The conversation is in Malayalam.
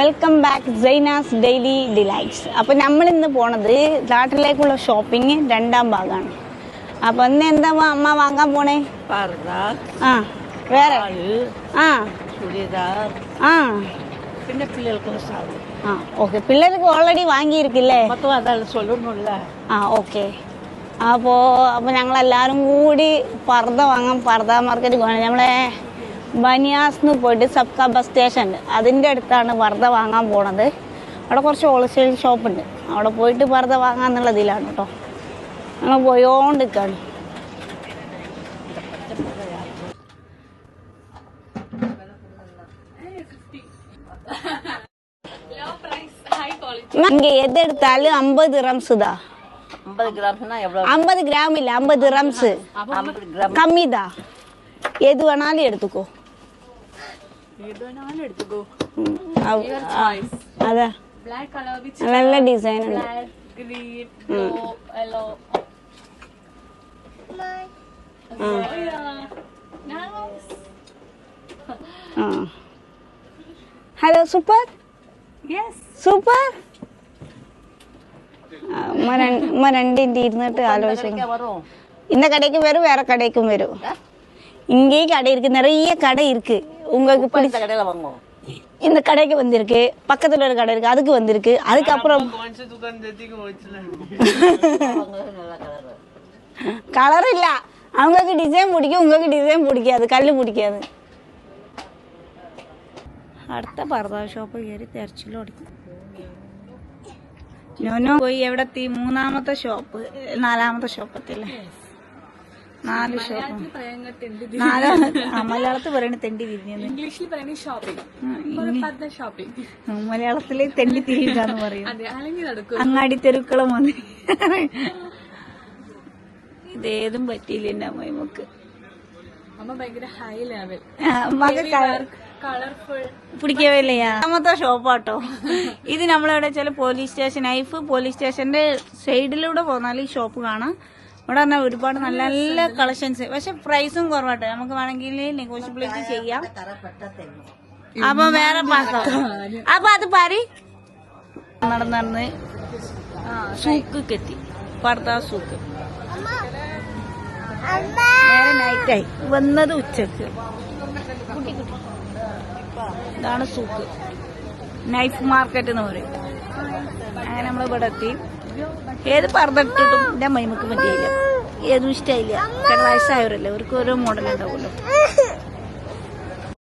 Welcome back Jainas daily delights അപ്പോൾ നമ്മൾ ഇന്ന് പോണത് നാട്ടിലേക്കുള്ള ഷോപ്പിംഗ് രണ്ടാം ഭാഗമാണ് അപ്പോൾ ഇന്ന് എന്താ അമ്മ വാങ്ങാൻ പോണേ? ആ വേറെ. ആ. ആ. പിന്നെ പിള്ളേർക്ക് ആ ഓക്കെ. പിള്ളേർക്ക് ഓൾറെഡി വാങ്ങിയിരിക്കില്ലേ? ആ ഓക്കെ. അപ്പോൾ അപ്പോൾ ഞങ്ങളെല്ലാവരും കൂടി പർദ്ദ വാങ്ങാൻ പർദ്ദ മാർക്കറ്റ് പോകണം. നമ്മളെ ബനിയാസ്ന്ന് പോയിട്ട് സബ്ക ബസ് സ്റ്റേഷൻ ഉണ്ട് അതിൻ്റെ അടുത്താണ് പർദ്ദ വാങ്ങാൻ പോണത് അവിടെ കുറച്ച് ഹോൾസെയിൽ ഷോപ്പുണ്ട് അവിടെ പോയിട്ട് പർദ്ദ വാങ്ങാന്നുള്ള ഇതിലാണ് കേട്ടോ ഞങ്ങൾ പോയോണ്ടിരിക്കുകയാണ് இங்க எது எடுத்தாலும் ஐம்பது ரம்ஸ் தான் ஐம்பது கிராம்ஸ்னா எவ்வளோ ஐம்பது கிராம் இல்ல ஐம்பது ரம்ஸ் ஐம்பது கிராம் கம்மி தான் எது வேணாலும் எடுத்துக்கோ നല്ല ഡിസൈൻ ഉണ്ട്. ഹലോ സൂപ്പർ സൂപ്പർ ഉമ്മ രണ്ടിന്റെ ഇരുന്നിട്ട് ആലോചിച്ചു ഇന്ന കടയ്ക്ക് വരും വേറെ കടയ്ക്കും വരും. இங்கேயே கடை இருக்கு நிறைய கடை இருக்கு. உங்களுக்கு பிடிச்ச கடையில் வாங்குவோம். இந்த கடைக்கு வந்திருக்கு. பக்கத்துல ஒரு கடை இருக்கு அதுக்கு வந்திருக்கு. அதுக்கப்புறம் கலர் இல்ல. அவங்களுக்கு டிசைன் பிடிக்கும் உங்களுக்கு டிசைன் பிடிக்காது கல் பிடிக்காது. അടുത്ത പർദ ഷോപ്പ് കയറി തെരച്ചിലോടിക്കും നോനോ പോയി എവിടെ മൂന്നാമത്തെ ഷോപ്പ് നാലാമത്തെ ഷോപ്പത്തില്ലേ നാല് ഷോപ്പ്. പറയുന്ന തെണ്ടി നാലാ മലയാളത്തിൽ പറയണ തെണ്ടി തിരിഞ്ഞത് ഇംഗ്ലീഷിൽ പറയുന്ന ഷോപ്പിംഗ് ഷോപ്പിംഗ് മലയാളത്തിലെ തെണ്ടി തിരിയുകയെന്ന് പറയും. അങ്ങാടി തെരുക്കള വന്ന്. ഇതേതും പറ്റിയില്ല എന്റെ അമ്മയ്ക്ക് അമ്മ ഭയങ്കര ഹൈ ലെവൽ കളർഫുൾ പിടിക്കവേ ഇല്ലയാ രണ്ടാമത്തെ ഷോപ്പാട്ടോ. ഇത് നമ്മളെവിടെ വെച്ചാൽ പോലീസ് സ്റ്റേഷൻ നൈഫ് പോലീസ് സ്റ്റേഷന്റെ സൈഡിലൂടെ പോന്നാൽ ഈ ഷോപ്പ് കാണാം. ഇവിടെ പറഞ്ഞാൽ ഒരുപാട് നല്ല നല്ല കളക്ഷൻസ് പക്ഷെ പ്രൈസും കുറവാട്ടോ. നമുക്ക് വേണമെങ്കിൽ നെഗോഷ്യബിലിറ്റി ചെയ്യാം. അപ്പൊ വേറെ പാക്കാം അപ്പൊ അത് പാരി നടന്ന് നടന്ന് സൂക്ക് എത്തി പർദാ സൂക്ക് നേരെ നൈറ്റായി വന്നത് ഉച്ചയ്ക്ക്. ഇതാണ് സൂക്ക്. നൈഫ് മാർക്കറ്റ് എന്ന് പറയും. അങ്ങനെ നമ്മൾ ഇവിടെ എത്തി. ഏത് പറഞ്ഞിട്ടും എന്റെ മൈമക്ക് പറ്റിയില്ല. ഏതും ഇഷ്ടമായില്ല. വയസ്സായവരല്ലേ? അവർക്ക് ഓരോ മോഡൽ ഉണ്ടാവുമല്ലോ.